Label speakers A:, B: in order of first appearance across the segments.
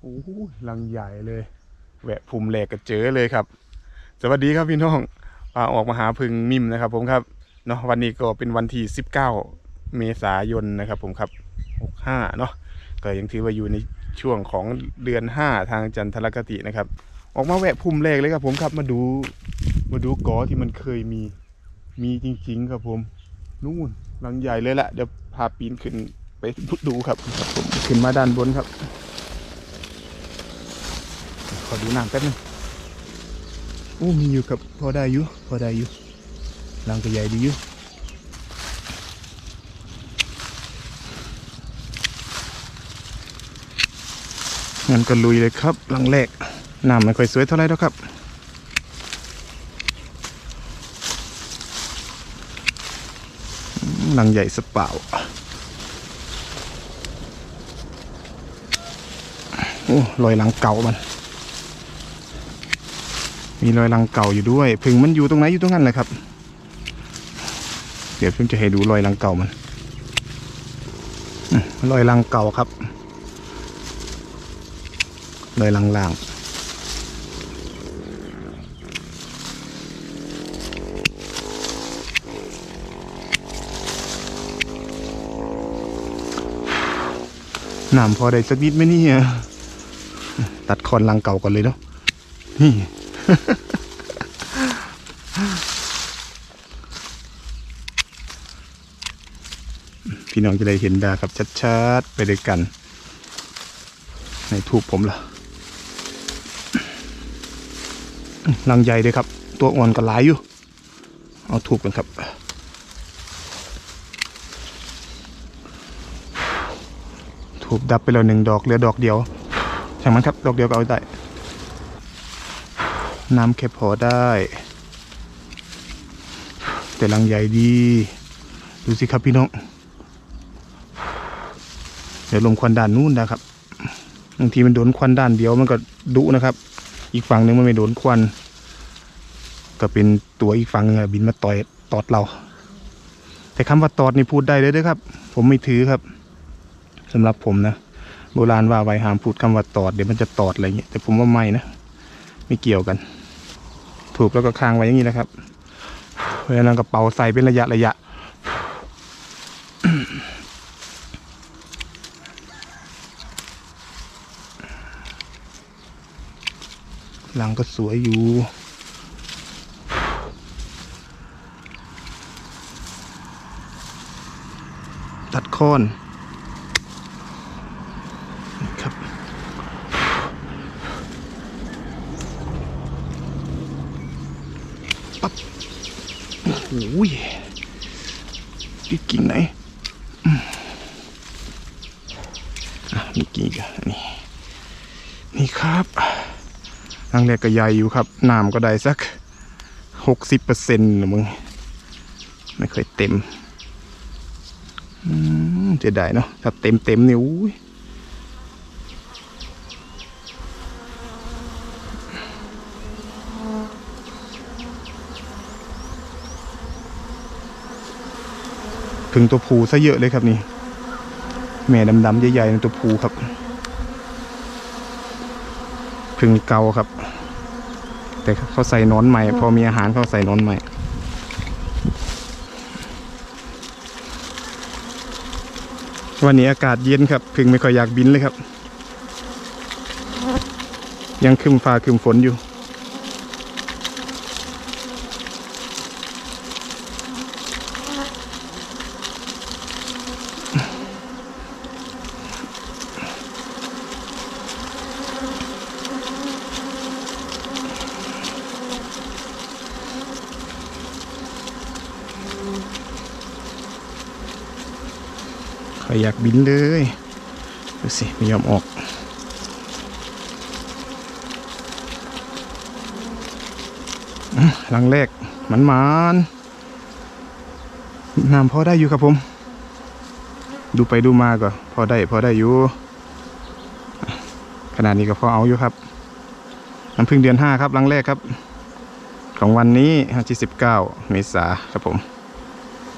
A: โอ้หลังใหญ่เลย แหวะภูมิแหลกก็เจอเลยครับ สวัสดีครับพี่น้องพาออกมาหาพึ่งมิมนะครับ ผมครับเนาะวันนี้ก็เป็นวันที่ 19 เมษายนนะครับผมครับ65เนาะก็ยังถือว่าอยู่ในช่วงของเดือน 5 ทางจันทรคตินะครับ ออกมาแหวะภูมิแหลกเลยครับ ผมครับมาดูมาดูกอที่มันเคยมีมีจริง ๆ ครับผมนู่นลังใหญ่เลยแหละเดี๋ยวพาปีนขึ้นไปดูครับ ขึ้นมาด้านบนครับ ขอดูน้ำแป๊บนึงโอ้มีอยู่ครับพอได้อยู่พอได้อยู่รังก็ใหญ่ดีอยู่งั้นก็ลุยเลยครับหลังแรกน้ำไม่ค่อยสวยเท่าไหร่แล้วครับหลังใหญ่สะเปล่าโอ้รอยหลังเก่ามัน มีรอยรังเก่าอยู่ด้วยพึ่งมันอยู่ตรงไหนอยู่ตรงนั้นเลยครับ เดี๋ยวผมจะให้ดูรอยรังเก่ามันรอยรังเก่าครับรอยรังล่างน้ำพอได้สักนิดไหมนี่ตัดคอนรังเก่าก่อนเลยเนาะนี่ พี่น้องจะได้เห็นดาครับชัดๆ ไปด้วยกัน ในทูบผมล่ะลังใหญ่เลยครับ ตัวอ่อนก็หลายอยู่ เอาทูบกันครับทูบดับไปแล้วหนึ่งดอกเหลือดอกเดียวช่างมันครับ ดอกเดียวก็เอาได้ น้ำแค่พอได้ แต่ลังใหญ่ดี ดูสิครับพี่น้อง เดี๋ยวลมควันด้านนู้นนะครับบางทีมันโดนควันด้านเดียวมันก็ดุนะครับ อีกฝั่งหนึ่งมันไม่โดนควัน ก็เป็นตัวอีกฝั่งนึงบินมาต่อยตอดเรา แต่คำว่าตอดนี่พูดได้เลยด้วยครับ ผมไม่ถือครับสำหรับผมนะโบราณว่าไว้ห้ามพูดคำว่าตอดเดี๋ยวมันจะตอดอะไรเงี้ยแต่ผมว่าไม่นะ ไม่เกี่ยวกัน ถูกแล้วก็ค้างไว้อย่างนี้นะครับเวลาเรากระเป๋าใส่เป็นระยะระยะหลังก็สวยอยู่ตัดค่อนครับ ปั๊บโอ้ยอีกกิ่งไหนอืมอะมีกิ่งอีกอะนี่ นี่ครับ รังแรกก็ใหญ่อยู่ครับน้ำก็ได้สักหกสิบเปอร์เซ็นต์นะมึง ไม่เคยเต็มจะได้เนาะถ้าเต็มเต็มเนี่ยอุ้ยพึ่งตัวผูซะเยอะเลยครับนี่ แม่ดำๆใหญ่ๆในตัวผูครับ พึงเกาครับ แต่เขาใส่หนอนใหม่ พอมีอาหารเขาใส่หนอนใหม่ วันนี้อากาศเย็นครับพึ่งไม่ค่อยอยากบินเลยครับ ยังครึมฟ้าครึมฝนอยู่ อยากบินเลยดูสิไม่ยอมออกหลังแรกมันมานน้ำพอได้อยู่ครับผม ดูไปดูมาก็พอได้พอได้อยู่ ขนาดนี้ก็พอเอาอยู่ครับน้ำพึ่งเดือนห้าครับหลังแรกครับ ของวันนี้ที่สิบเก้าเมษาครับผม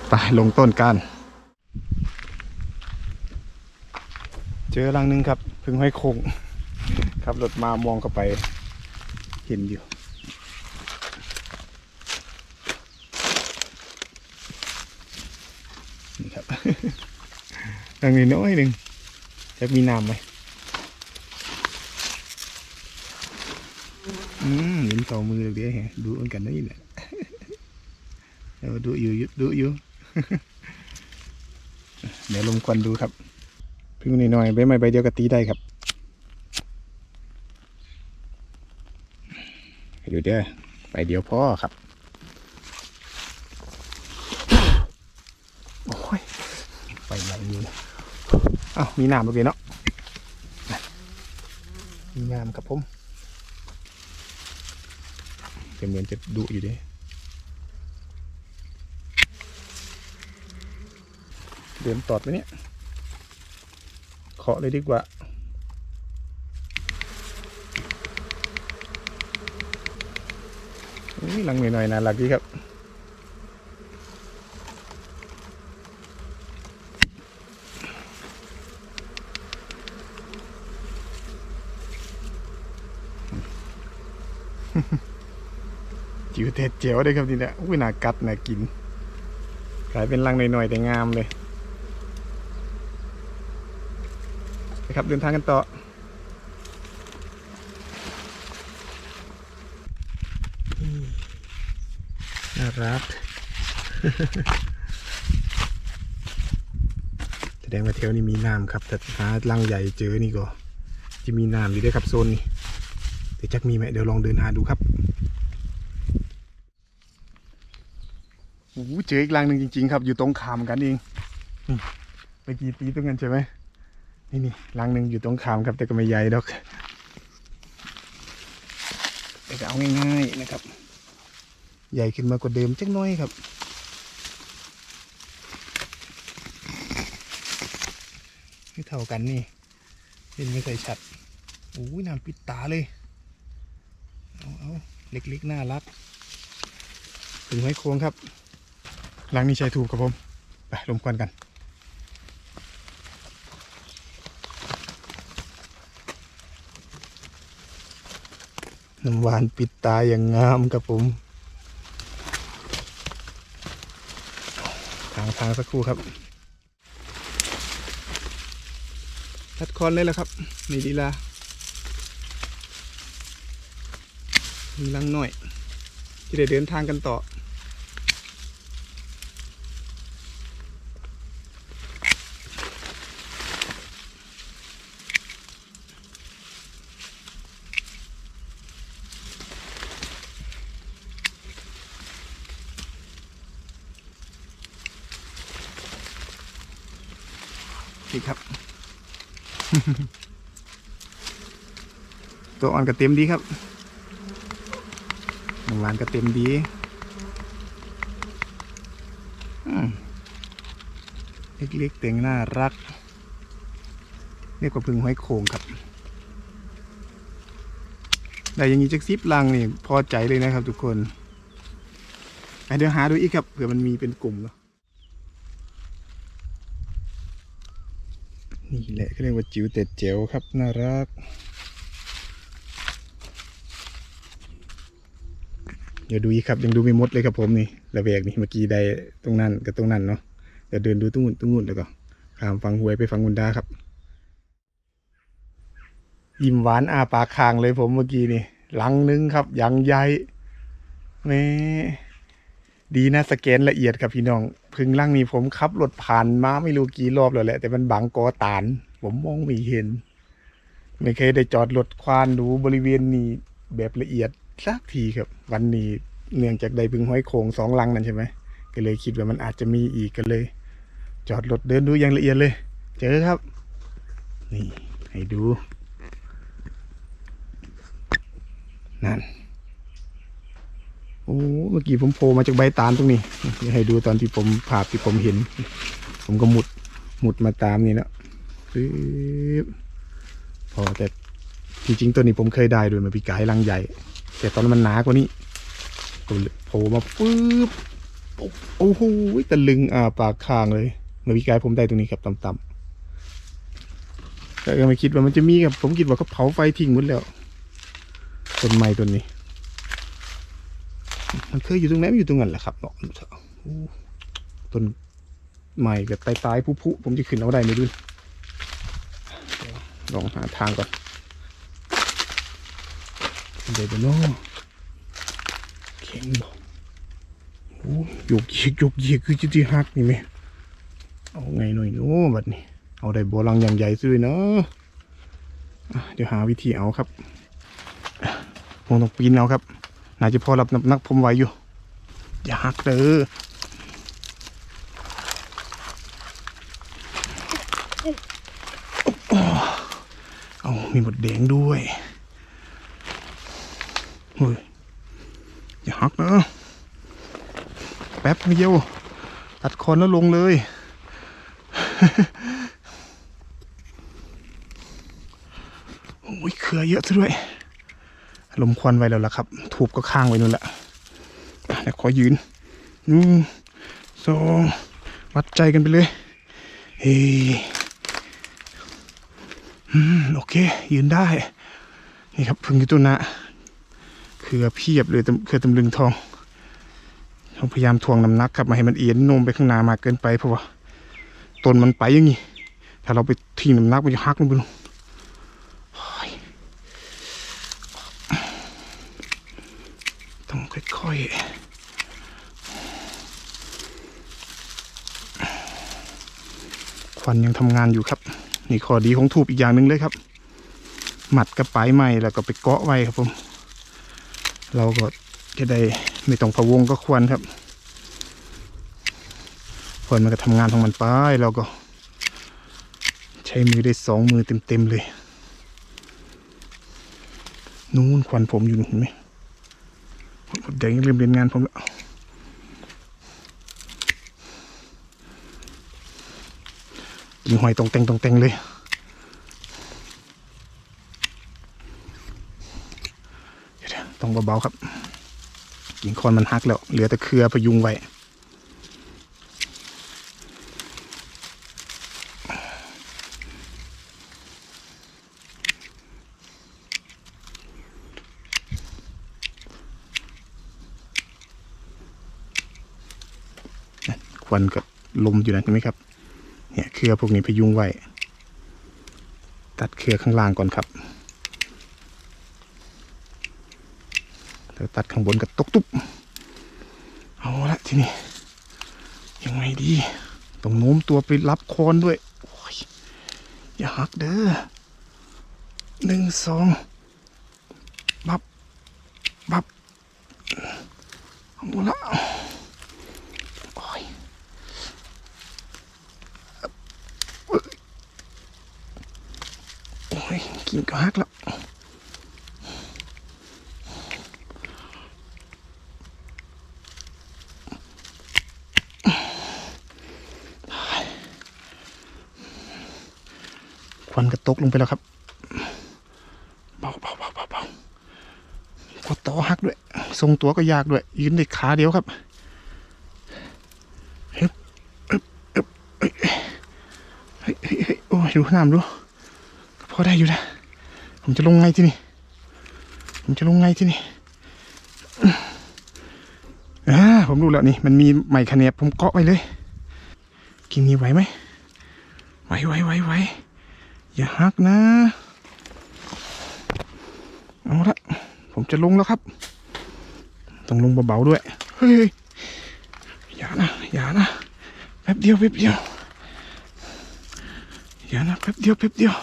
A: ไปลงต้นกัน เจอรังหนึงครับพึ่งห้อยคงขับรถมามองเข้าไปเห็นอยู่นี่ครับทางนี้น้อยหนึ่งจะมีน้ำไหมอืมเห็นสอมือเลยเดี๋ยวแฮะดูเหมือนกันนะนี่แหละเดี๋ยวดูอยู่ดูอยู่เดี๋ยวลมควันดูครับ พึ่งหน่อยๆใบไม้ใบเดียวก็ตีได้ครับไปดูเด้อไปเดียวพ่อครับโอ้ยไปไหนนี่นะอ้าวมีน้ำโอเคเนาะมีน้ำครับผมแต่เหมือนจะดุอยู่เดิเดินตอดไหมเนี่ย เคาะเลยดีกว่า นี่ลังหน่อยๆน่ารักดีครับ จิ๋วเทศเจียวได้ครับทีเนี้ยอุ้ยน่ากัดน่ากิน กลายเป็นรังหน่อยๆแต่งามเลย นะครับเดินทางกันต่อน่ารักแสดงว่าแถวนี้มีน้ำครับ แต่หาลังใหญ่เจอนี่ก็จะมีน้ำอยู่ด้วยครับโซนนี้แต่จักมีไหมเดี๋ยวลองเดินหาดูครับโอ้โหเจออีกรังหนึ่งจริง ๆ ครับ อยู่ตรงขามกันเองนี่เมื่อกี้ตีตรงกันใช่ไหม นี่นี่รังหนึ่งอยู่ตรงขามครับแต่ก็ไม่ใหญ่ดอกแต่ก็เอาง่ายๆนะครับ ใหญ่ขึ้นมากว่าเดิมจักหน้อยครับไม่เท่ากันนี่เห็นไม่ใส่ชัดโอ้ยน้ำปิดตาเลยเอาเอาเล็กๆน่ารักถึงไม้โค้งครับหลังนี้ใช้ถูกครับผมไปลมควันกัน น้ำหวานปิดตาอย่างงามครับผม ทางทางสักครู่ครับทัดคอนเลยแล้วครับ นี่ดีลามีลังหน่อย ที่ได้เดินทางกันต่อ นี่ครับ ตัวอ่อนก็เต็มดีครับหนึ่งวานก็เต็มดีเล็กๆเต็งน่ารักเรียกว่าพึ่งห้อยโขงครับได้อยังนี้จักซิปลังนี่พอใจเลยนะครับทุกคนไปเดี๋ยวหาดูอีกครับเผื่อมันมีเป็นกลุ่มเนาะ นี่แหละเขาเรียกว่าจิ๋วแต่เจ๋วครับ น่ารัก เดี๋ยวดูอีกครับ ยังดูไม่หมดเลยครับผมนี่ระเบียกนี่เมื่อกี้ได้ตรงนั้นกับตรงนั้นเนาะเดี๋ยวเดินดูตรงนู้นตรงนู้นแล้วก็ข้ามฟังหวยไปฟังมุนดาครับ ยิ้มหวานอาปากคางเลยผมเมื่อกี้นี่หลังนึงครับยังใหญ่แม่ ดีนะสแกนละเอียดครับพี่น้อง พึ่งล่างนี้ผมขับรถผ่านมาไม่รู้กี่รอบแล้วแหละ แต่มันบังกอตาน ผมมองไม่เห็น ไม่เคยได้จอดรถควานดูบริเวณนี้แบบละเอียดสักทีครับ วันนี้เนื่องจากได้พึ่งห้อยโขงสองลังนั่นใช่ไหมก็เลยคิดว่ามันอาจจะมีอีกก็เลย จอดรถเดินดูอย่างละเอียดเลย เจอครับ นี่ให้ดูนั่น อ้เมื่อกี้ผมโผล่มาจากใบตาลตรงนี้เดี๋ยวให้ดูตอนที่ผมภาพที่ผมเห็น ผมก็หมุดหมุดมาตามนี่แล้วปึ๊บพอแต่ที่จริงตัวนี้ผมเคยได้ด้วยมาปีกายลังใหญ่ แต่ตอนนั้นมันหนากว่านี้ก็โผล่มาปึ๊บโอ้โหตะลึงอ่าปากคางเลยมื่อปีกายผมได้ตรงนี้ครับต่ำแต่ก็ไม่คิดว่ามันจะมีกับ ผมคิดว่าก็เผาไฟทิ้งหมดแล้วต้นไม้ต้นนี้ มันเคยอยู่ตรงไหนมันอยู่ตรงนั้นแหละครับเนาะต้นไม้กับตายๆผุๆผมจะขึ้นเอาได้ไหมดูเดี๋ยลองหาทางก่อนเดี๋ยวเนาะแข็งบ่โอ้ยกยีกยกยีกคือจิที่หักนี่ไหมเอาไงหน่อยเนาะบัดนี้ เอาได้โบลังอย่างใหญ่ซื้อเนาะอะเดี๋ยวหาวิธีเอาครับผมต้องปีนเอาครับ น่าจะพอรับน้ำหนักผมไหวอยู่ อย่าหักเด้อเอามีหมดแดงด้วยเฮ้ยอย่าหักนะแป๊บเดียวตัดคอนแล้วลงเลย โอ้ยเครือเยอะซะด้วย ลมควันไว้แล้วล่ะครับ ถูบก็ข้างไว้นู่นแหละอะเดี๋ยวขอยืนหนึ่งสองวัดใจกันไปเลย เฮ้ยโอเค ยืนได้ นี่ครับพึ่งอยู่ตัวนะเครือเพียบเลยตำเครือตำลึงทองพยายามทวงน้ำหนักครับมาให้มันเอียงโน้มไปข้างหน้ามากเกินไปเพราะว่าต้นมันไปอย่างนี้ ถ้าเราไปทิ้งน้ำหนักมันจะหักลงไปลง ต้อง ค่อยๆควันยังทำงานอยู่ครับ นี่ข้อดีของทูบอีกอย่างหนึ่งเลยครับ หมัดกระป๋ายใหม่แล้วก็ไปเกาะไว้ครับผม เราก็จะได้ไม่ต้องพะวงก็ควันครับควันมันก็ทำงานของมันไปเราก็ ใช้มือได้สองมือเต็มๆเลย นู้นควันผมอยู่เห็นไหม แดงยังลืมเรียนงานผมแล้วยิงหอยตรงเต็งตรงเต็งเลยต้องเบาๆครับกิ่งคอนมันหักแล้ว เหลือแต่เครือพยุงไว้ ควันกับลมอยู่นะเห็นไหมครับ เนี่ยเครือพวกนี้พยุงไว้ ตัดเครือข้างล่างก่อนครับแล้วตัดข้างบนกับตกตุ๊บเอาละทีนี้ยังไงดี ต้องโน้มตัวไปรับคอนด้วยอยอย่าหักเด้อหนึ่งสองบับ บับเอาละโอ้ย โอ้ยกินก็ฮักแล้วควันกระตกลงไปแล้วครับเบาเบาเบาเบาเบากดต่อหักด้วย ทรงตัวก็ยากด้วย ยืนได้ขาเดียวครับฮึบฮึบฮึบเฮ้ยเฮ้ยเฮ้ยเฮ้ยโอ้ยดูน้ำดู พอได้อยู่นะ ผมจะลงไงที่นี่ ผมจะลงไงที่นี่อ่าผมรู้แล้วนี่ มันมีไม้คะแนบผมเกาะไว้เลย กินนี้ไหวไหมไหวไหวไหวไหวอย่าหักนะ เอาละ ผมจะลงแล้วครับ ต้องลงเบาๆด้วย เฮ้ยอย่านะ อย่านะ แป๊บเดียวแป๊บเดียว อย่านะ แป๊บเดียวแป๊บเดียว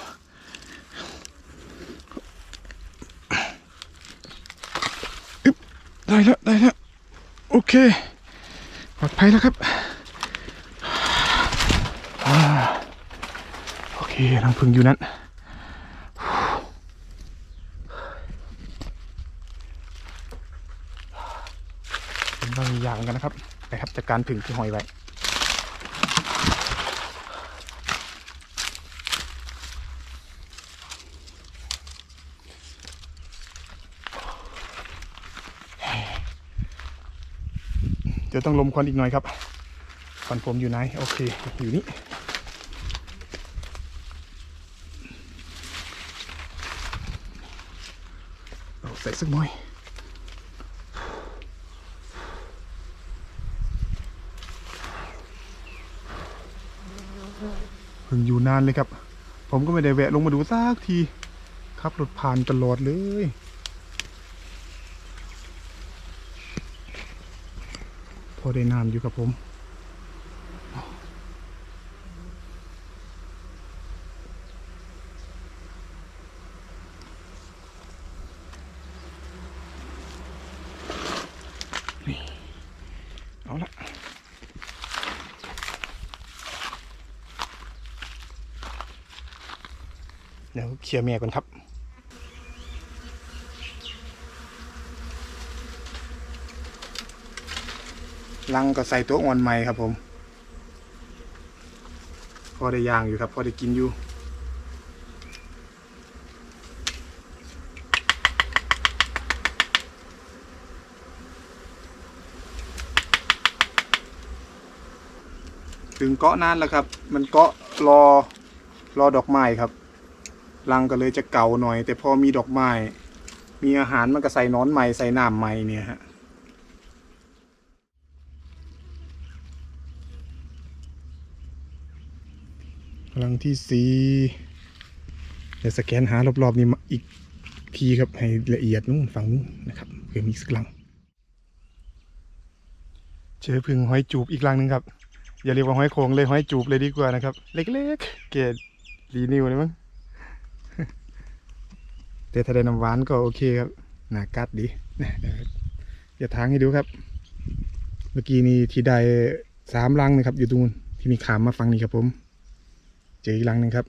A: อึ๊บ ได้แล้วได้แล้วโอเคปลอดภัยแล้วครับอโอเครังพึ่งอยู่นั้นเป็นบางอย่างหนกันนะครับไปครับจัดการพึ่งที่หอยไว้ ดี๋ยวต้องลมควันอีกหน่อยครับควันผมอยู่ไหนโอเคอยู่นี่เอาใส่สักหน่อยเพิ่งอยู่นานเลยครับ ผมก็ไม่ได้แวะลงมาดูสักที ครับรถผ่านตลอดเลย อได้น้ำอยู่กับผมเอาละเดี๋ยวเคลียร์เมียก่อนครับ ลังก็ใส่ตัวอ่อนใหม่ครับผม พอได้ย่างอยู่ครับ พอได้กินอยู่ถึงเกาะนานแล้วครับ มันเกาะรอรอดอกไม้ครับ รังก็เลยจะเก่าหน่อย แต่พอมีดอกไม้ มีอาหารมันก็ใส่นอนใหม่ใส่น้ำใหม่เนี่ยฮะ ที่สี่เดี๋ยวสแกนหารอบๆนี้มาอีกทีครับให้ละเอียดนู่นฝั่งนู้นนะครับเผื่อมีสักลัง เจอพึ่งห้อยจูบอีกลังหนึงครับ อย่าเรียกว่าห้อยโคงเลยห้อยจูบเลยดีกว่านะครับ เล็กๆ เกรดดีนิวเลยมั้งแต่ถ้าได้น้ำหวานก็โอเคครับหนากัดดีนะเดี๋ยวเดี๋ยวทางให้ดูครับ เมื่อกี้นี้ที่ได้สามลังนะครับ อยู่ตรงนู้นที่มีขามมาฟังนี่ครับผม จออีกลังหนึ่งครับ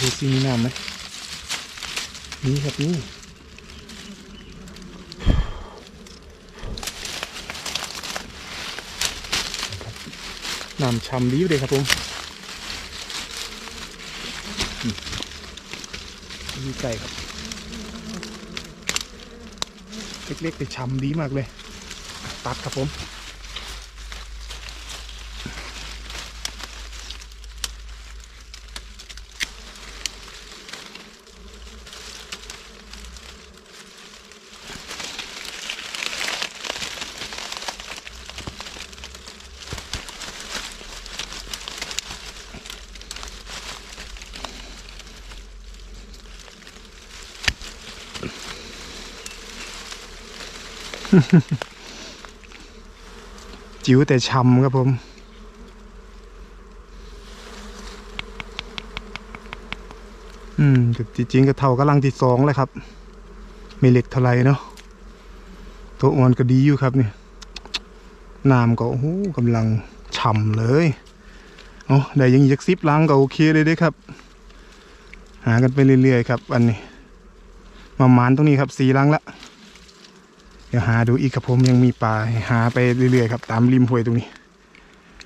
A: ดูซิมีน้ำไหมนี่ครับนี่น้ำช่ำดีอยู่เลยครับผมอืมมีไก่ครับ เล็กๆแต่ฉ่ำดีมากเลย ตัดครับผม จิ๋วแต่ช่ำครับผม อืมก็จริงๆก็เท่ากำลังที่สองเลยครับม่เหล็กเท่าไรเนาะ ตัวอ่อนก็ดีอยู่ครับเนี่ยน้ำก็โอ้โหกำลังฉ่ำเลยโอ้ได้ยังอีกซิปล้างก็โอเคเลยด้ครับ หากันไปเรื่อยๆครับ อันนี้ประมาณตรงนี้ครับสีล้างละ เดี๋ยวหาดูอีกครับผมยังมีปลาหาไปเรื่อยๆครับตามริมห้วยตรงนี้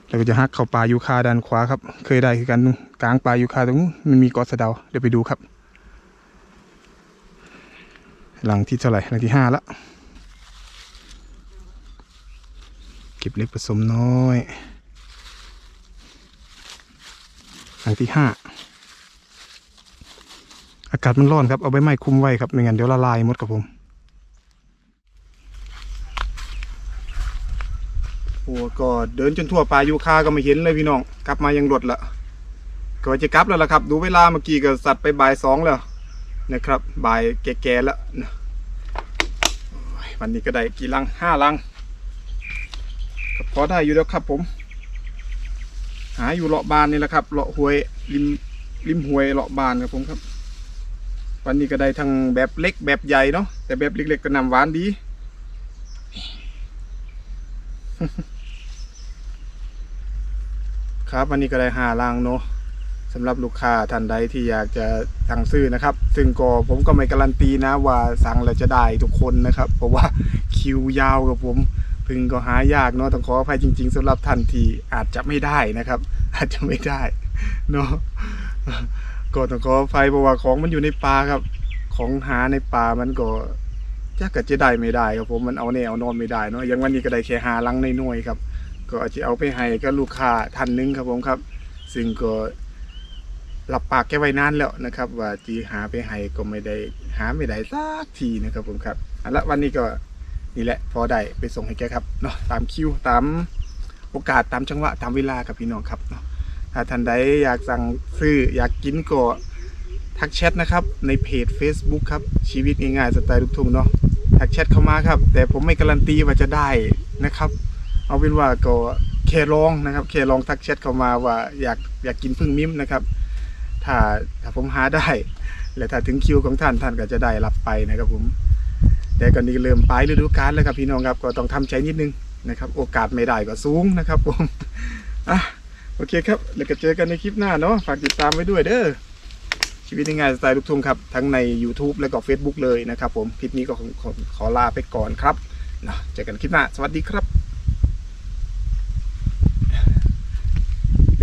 A: แล้วก็จะหักเข้าป่ายูคาด้านขวาครับ เคยได้คือกันกลางป่ายูคาตรงนู้นมันมีกาะสเดาเดี๋ยวไปดูครับ หลังที่เท่าไหร่หลังที่ห้าละเก็บเล็กผสมน้อย หลังที่ห้าอากาศมันร้อนครับเอาใบไม้คุมไว้ครับไม่งั้นเดี๋ยวละลายหมดครับผม โอ้ก็ เดินจนทั่วป่ายูคาก็ไม่เห็นเลยพี่น้อง กลับมายังรถละก็จะกลับแล้วล่ะครับ ดูเวลาเมื่อกี้ก็สัตว์ไปบ่ายสองแล้วนะครับบ่ายแก่ๆแล้วนะวันนี้ก็ได้กี่ลังห้าลังก็พอได้อยู่แล้วครับผม หาอยู่เลาะบานนี่แหละครับเลาะห้วยริมริมห้วยเลาะบานครับผมครับ วันนี้ก็ได้ทั้งแบบเล็กแบบใหญ่เนาะแต่แบบเล็กๆก็นำหวานดี ครับวันนี้ก็ได้หาลังเนาะสำหรับลูกค้าท่านใดที่อยากจะสั่งซื้อนะครับ ซึ่งก็ผมก็ไม่การันตีนะว่าสั่งแล้วจะได้ทุกคนนะครับ เพราะว่าคิวยาวกับผมพึงก็หายากเนาะต้องขออภัยจริง ๆสำหรับท่านที่อาจจะไม่ได้นะครับ อาจจะไม่ได้เนาะก็ต้องขออภัยเพราะว่าของมันอยู่ในป่าครับ ของหาในป่ามันก็ยากกจะได้ไม่ได้ครับผมมันเอาแนวนอนไม่ได้เนาะอย่างวันนี้ก็ได้แค่หาลังในหน่วยๆครับ ก็อาจจะเอาไปให้กับลูกค้าท่านหนึงครับผมครับ ซึ่งก็หลับปากแกไว้นานแล้วนะครับ ว่าจีหาไปให้ก็ไม่ได้หาไม่ได้สักทีนะครับผมครับเอาละวันนี้ก็นี่แหละพอได้ไปส่งให้แกครับเนาะตามคิวตามโอกาสตามจังหวะตามเวลาครับพี่น้องครับเนาะถ้าท่านใดอยากสั่งซื้ออยากกินก็ทักแชทนะครับในเพจ Facebook ครับชีวิตง่ายๆสไตล์ลูกทุ่งเนาะทักแชทเข้ามาครับ แต่ผมไม่การันตีว่าจะได้นะครับ เอาเป็นว่าก็แค่ลองนะครับแค่ลองทักแชทเข้ามาว่าอยากอยากกินพึ่งมิ้มนะครับ ถ้าถ้าผมหาได้ และถ้าถึงคิวของท่านท่านก็จะได้รับไปนะครับผมแต่ก่อนนี้เริ่มปลายฤดูกาลแล้วครับพี่น้องครับก็ต้องทำใจนิดนึงนะครับ โอกาสไม่ได้ก็สูงนะครับผมอะโอเคครับแล้วก็เจอกันในคลิปหน้าเนาะฝากติดตามไว้ด้วยเด้อชีวิตง่ายสไตล์ลูกทุ่งครับทั้งใน YouTube และก็ Facebook เลยนะครับผมคลิปนี้ก็ขอขอขอลาไปก่อนครับเนาะเจอกันคลิปหน้า สวัสดีครับ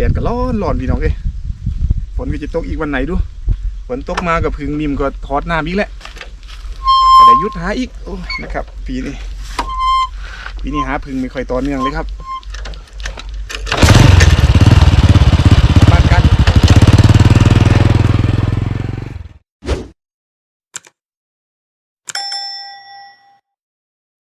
A: ดก็ร้อนร้อนพี่น้องเอ้ยฝนก็จะตกอีกวันไหนดูฝนตกมากับพึ่งมิมก็ทอดน้ำอีกแหละก็ได้ยุดหาอีกโอ้นะครับปีนี้ปีนี้หาพึ่งไม่ค่อยต่อเนื่องเลยครับ